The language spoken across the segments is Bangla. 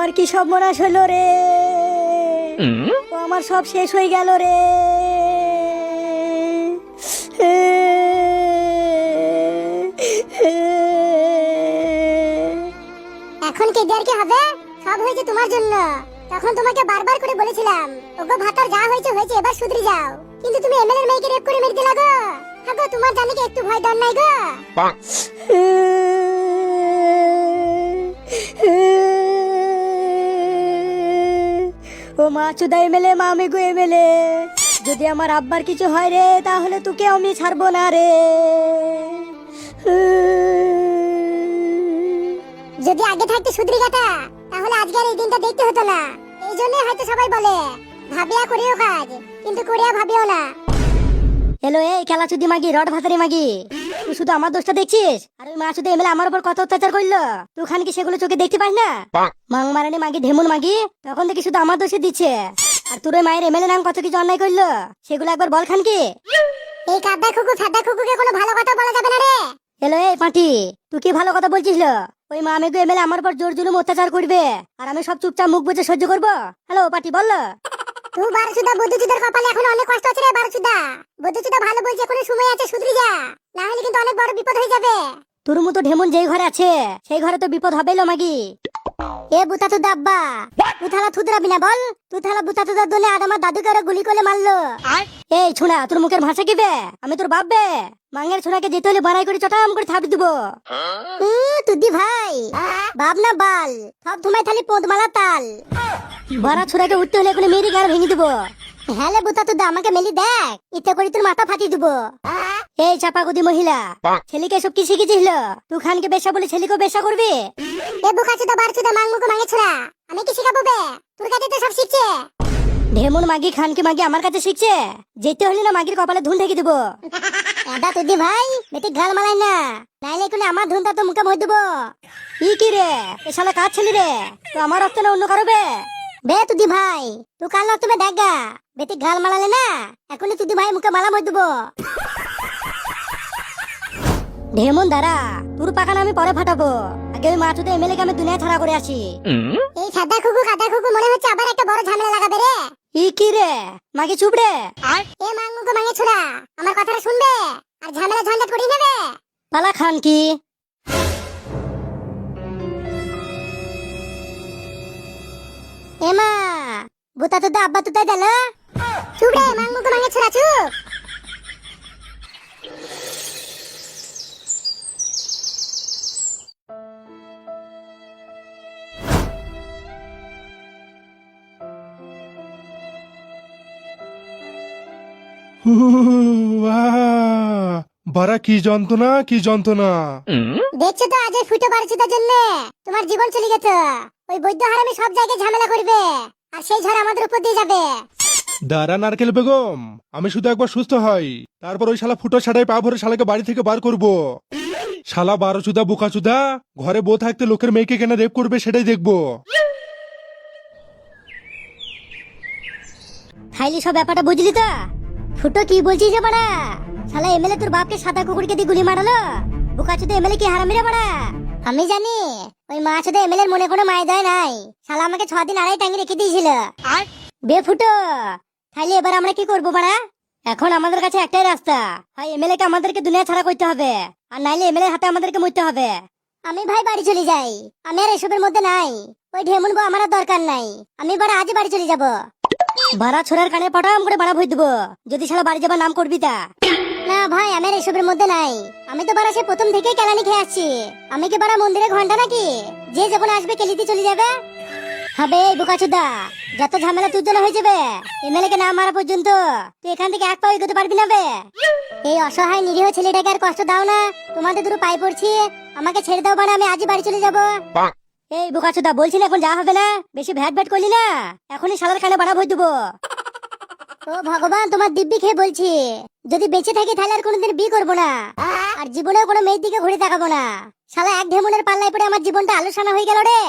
আমার কি সব মনাশ হলো রে? ও আমার সব শেষ হয়ে গেল রে। এখন কেঁদে আর কি হবে? সব হয়েছে তোমার জন্য। তখন তোমাকে বারবার করে বলেছিলাম ওগো ভাতার যা হয়েছে হয়েছে এবার শুধরে যাও। কিন্তু তুমি এমএলএর মেয়েকে রেপ করে মেরে দিলা গো। হ্যাঁ তোমার জানি কি একটু ভয় ডর নাই গো? ও মা চুদা এমএলএ মা আমি গো এমএলএ। যদি আমার আব্বার কিছু হয় রে তাহলে তোকে আমি ছাড়বো না রে। যদি আগে থাকতে শুধরি গাতা তাহলে আজকে আর এই দিনটা দেখতে হতো না। এই জন্য হয়তো সবাই বলে ভাবিয়া করিও কাজ কিন্তু করিয়া ভাবিও না। হ্যালো এই খেলা চুদি মাগি রড ভাতারি মাগি। শুধু আমার দোষটা দেখছিস আর ওই মা শুধু এমএলএ আমার উপর কত অত্যাচার করল? তুই খান কি সেগুলো চোখে দেখতে পাস না? মাং মারানি মাগি ঢেমুন মাগি তখন থেকে শুধু আমার দোষে দিচ্ছে। আর তোর ওই মায়ের এমএলএ নাম কত কিছু অন্যায় করল? সেগুলো একবার বল খান কি? এই কাদা খুকু ফাদা খুকুকে কোনো ভালো কথা বলা যাবে না রে। হ্যালো এই পাটি তুই কি ভালো কথা বলছিস লো? ওই মা মেঘু এমএলএ আমার উপর জোর জুলুম অত্যাচার করবে। আর আমি সব চুপচাপ মুখ বুঝে সহ্য করব? হ্যালো পাটি বল তুই বারোচুদা বুদ্ধচুদার কপালে এখন অনেক কষ্ট আছে রে বারোচুদা বুদ্ধচুদা ভালো বলছে এখনও সময় আছে শুধরে যা। না হলে কিন্তু অনেক বড় বিপদ হয়ে যাবে। তোর মতো ঢেমুন যেই ঘরে আছে সেই ঘরে তো বিপদ হবেই লো মাগি। এ বুতা তো দাব্বা তুই থালা থুতরাবি না বল? তুই থালা বুতা তো দাদলে আর আমার দাদুকে ওরা গুলি করে মারলো। এই ছোড়া তোর মুখের ভাষা কি বে? আমি তোর বাপ বে? মাঙ্গের ছোড়াকে যেতে হলে বাড়াই করে চটাম করে থাপি দেবো। তুদি ভাই। বাপ না বাল সব তোমায় খালি পোদমালা তাল। বাড়া ছোড়াকে উঠতে হলে এখন মেরি গার ভেঙে দেবো। হ্যালে বুতা তো আমাকে মেলি দেখ। ইতে করে তোর মাথা ফাটিয়ে দেবো। এই চাপাগুদি মহিলা ছেলেকে সব কি শিখেছিস লো? তুই খানকে বেশা বলে ছেলেকেও বেশা করবি? এ বুকা চুদা বার চুদা মাং মুখো মাঙে ছোড়া। আমি কি শিখাবো বে? তোর কাছে তো সব শিখছে। ঢেমুন মাগি খানকে মাগি আমার কাছে শিখছে। যেতে হলে না মাগির কপালে ধুন ঢেকে দেবো। দাদা তুদি ভাই বেটি গাল মালাই না। নাইলে কোনো আমার ধুনটা তো মুখে মই দেবো। ই কি রে? এ শালা কাজ ছেলে রে? তো আমার রক্ত না অন্য কারও বে? বে তুদি ভাই তুই কাল না তুমি দেখা বেটি গাল মালালে না এখনই তুদি ভাই মুখে মালা মই দেবো। ঢেমুন দাঁড়া তোর পাকান আমি পরে ফাটাবো। আগে ওই মাছুতে এমএলএ কে আমি দুনিয়া ছাড়া করে আসি। এই সাদা খুকু কাদা খুকু মনে হচ্ছে আবার একটা বড় ঝামেলা লাগাবে রে। ই কি রে? মাগি চুপ রে? এ মাং মুখো মাঙে ছোড়া আমার কথাটা শুনবে? আর ঝামেলা ঝঞ্ঝাট করিয়ে নেবে? পালা খান কি? বুতা তো আব্বা মাং মুখো মাঙে ছোড়া চুপ। বাড়া কি যন্ত্রণা কি যন্ত্রণা। দেখছ তো আজ ফুটো বাড়ছিটার জন্য। তোমার জীবন চলে গেছে। ওই বৈদ্য হারামি সব জায়গায় ঝামেলা করবে। আর সেই ঝড় আমাদের উপর দিয়ে যাবে। দাঁড়া নারকেল বেগম আমি শুধু একবার সুস্থ হই। তারপর ওই শালা ফুটো ছাড়াই পা ভরে শালাকে বাড়ি থেকে বার করব। শালা বারো চুদা বোকা চুদা ঘরে বউ থাকতে লোকের মেয়েকে কেন রেপ করবে সেটাই দেখব। খাইলি সব ব্যাপারটা বুঝলি তো? ফুটো কি বলছিস বাড়া? শালা এমএলএ তোর বাপকে সাদা কুকুরকে দিয়ে গুলি মারালো? বোকাচুদা এমএলএ কি হারামি রে বাড়া? আমি জানি ওই মা সাথে এমএলএর মনে কোনো মায় দেয় নাই। শালা আমাকে ছ দিন আড়াই টাঙ্গি রেখে দিয়েছিল। আর? বে ফুটো তাইলে এবার আমরা কি করব বাড়া এখন আমাদের কাছে একটাই রাস্তা। হয় এমএলএ কে আমাদেরকে দুনিয়া ছাড়া করতে হবে। আর নাইলে এমএলএ হাতে আমাদেরকে মরতে হবে। আমি ভাই বাড়ি চলে যাই। আমি আর এসবের মধ্যে নাই। ওই ঢেমুন বউ আমার দরকার নাই। আমি বড় আজই বাড়ি চলে যাব। ভাড়া ছোড়ার কানে পটাম করে বাড়া ভই দেবো। যদি শালা বাড়ি যাবার নাম করবি তা। না ভাই আমি আর এসবের মধ্যে নাই। আমি তো বারা সে প্রথম থেকেই কেলানি খেয়ে আসছি। আমি কি বারা মন্দিরে ঘণ্টা নাকি? যে যখন আসবে কেলিতে চলে যাবে? হবে বোকাচুদা। যত ঝামেলা তোর জন্য হয়ে যাবে এমএলএ কে নাম মারা পর্যন্ত তুই এখান থেকে এক পা এগোতে পারবি না বে। এই অসহায় নিরীহ ছেলেটাকে আর কষ্ট দাও না। তোমাদের দুটো পাই পড়ছি। আমাকে ছেড়ে দাও মানে আমি আজই বাড়ি চলে যাব। এই বোকাচুদা বলছি না এখন যা হবে না? বেশি ভ্যাট ভ্যাট করলি না? এখনই শালার খানে বাড়া ভই দেবো। ও ভগবান, তোমার দিব্যি খেয়ে বলছি। যদি বেঁচে থাকি তাহলে আর কোনোদিন বিয়ে করব না। আর জীবনেও কোনো মেয়ের দিকে ঘুরে তাকাবো না। শালা এক ঢেমুনের পাল্লায় পড়ে আমার জীবনটা আলোচনা হয়ে গেল রে।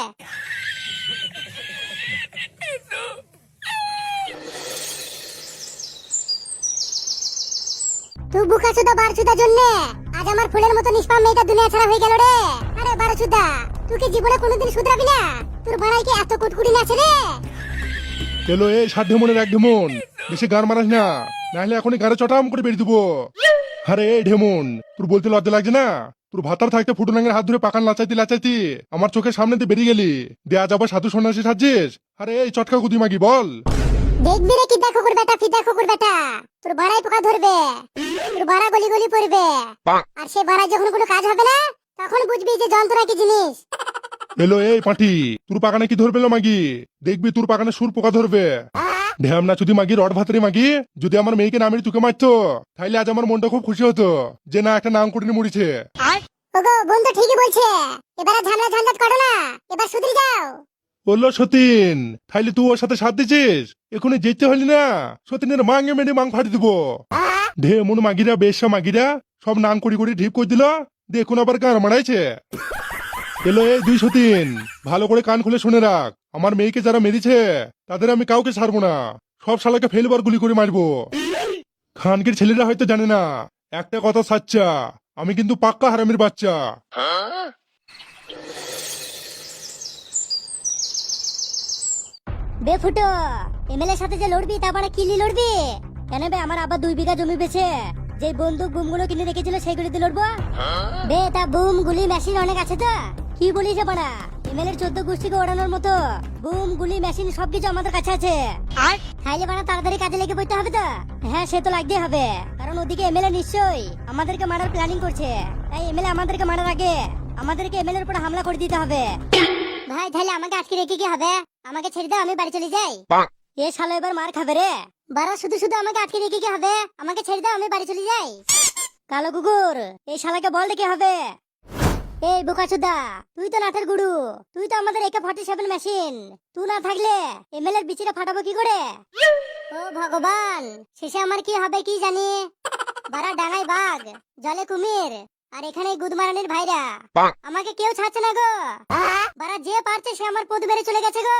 তুই বুকাচুদা বারচুদার জন্য আজ আমার ফুলের মতো নিষ্পাপ মেয়েটা দুনিয়া ছাড়া হয়ে গেল রে। আরে বারচুদা, তুই কি জীবনে কোনোদিন শুধরাবি না? তোর ভাড়ায় কি এত কুটকুটি আছে রে? এলো এই সাত ঢেমনের এক ঢেমন। বেশি গান মারাস না। নাহলে এখনই গাড়ি চটাম করে বেরিয়ে দেবো। আরে এই ঢেমন তোর বলতে লজ্জা লাগছে না? তোর ভাতার থাকতে ফুটুনাঙ্গের হাত ধরে পাকান লাচাইতি লাচাইতি আমার চোখের সামনে দিয়ে বেরিয়ে গেলি। দেয়া যাব সাধু সন্ন্যাসী সাজছিস? আরে এই চটকা গুদি মাগি বল। দেখবি রে কি দেখো কুকুর বেটা ফি দেখো কুকুর বেটা। তোর ভাড়ায় পোকা ধরবে তোর ভাড়া গলি গলি পড়বে। আর সে ভাড়া যখন কোনো কাজ হবে না তখন বুঝবি যে যন্ত্রণা কি জিনিস। এলো এই পাটি তোর পাকানে কি ধরবে লো মাগি? দেখবি তোর পাকানে সুর পোকা ধরবে। ঢ্যাম না যদি মাগি রড ভাতারি মাগি। যদি আমার মেয়েকে নামিয়ে তোকে মারতো তাইলে আজ আমার মনটা খুব খুশি হতো যে না একটা নাম কুটিনি মুড়িছে ওগো বন্ধু ঠিকই বলছে। এবার ঝামেলা ঝঞ্ঝাট করো না। এবার সুধরে যাও। বলল সতীন তাইলে তুই ওর সাথে সাথ দিছিস? এখনই যেতে হলি না। সতীনের মাঙ্গে মেরে মাং ফাটি দিব। ঢে মন মাগিরা বেশা মাগিরা সব নাম করি করি ঢিপ করে দিল। দেখুন আবার গান মারাইছে। এলো এই দুই সতীন ভালো করে কান খুলে শুনে রাখ। আমার মেয়েকে যারা মেরেছে, তাদের আমি কাউকে ছাড়বো না। সব শালাকে ফেলবার গুলি করে মারবো। খানকির ছেলেরা হয়তো জানে না। একটা কথা সাচ্চা, আমি কিন্তু পাক্কা হারামির বাচ্চা। সাথে যে লড়বি তারপরে কিলি লড়বি? কেন বে, আমার আবার দুই বিঘা জমি বেছে যে বন্দুক বুমগুলো কিনে রেখেছিল দিয়ে লড়বো? বে, তা বুম গুলি, মেশিন অনেক আছে তো? কি বলিস বাড়া এমএলএর চোদ্দ গোষ্ঠীকে ওড়ানোর মতো বুম গুলি মেশিন সবকিছু আমাদের কাছে আছে। আর? তাইলে বাড়া তাড়াতাড়ি কাজে লেগে পড়তে হবে তো? হ্যাঁ সে তো লাগতেই হবে। কারণ ওদিকে এমএলএ নিশ্চয়ই আমাদেরকে মারার প্ল্যানিং করছে। তাই এমএলএ আমাদেরকে মারার আগে আমাদেরকে এমএলএর উপর হামলা করে দিতে হবে। ভাই তাহলে আমাকে আটকে রেখে কি হবে? আমাকে ছেড়ে দাও আমি বাড়ি চলে যাই। এ শালা এবার মার খাবে রে। বারা শুধু শুধু আমাকে আটকে রেখে কি হবে? আমাকে ছেড়ে দাও আমি বাড়ি চলে যাই। কালো কুকুর এই শালাকে বল কি হবে। এই বোকাচুদা তুই তো নাথের গুরু। তুই তো আমাদের একে ফর্টি সেভেন মেশিন তুই না থাকলে এমএল এর বিচিটা ফাটাবো কি করে? ও ভগবান শেষে আমার কি হবে কি জানি? বারা ডাঙায় বাঘ জলে কুমির আর এখানে গুদমারানির ভাইরা। আমাকে কেউ ছাড়ছে না গো। বারা যে পারছে সে আমার পদ মেরে চলে গেছে গো।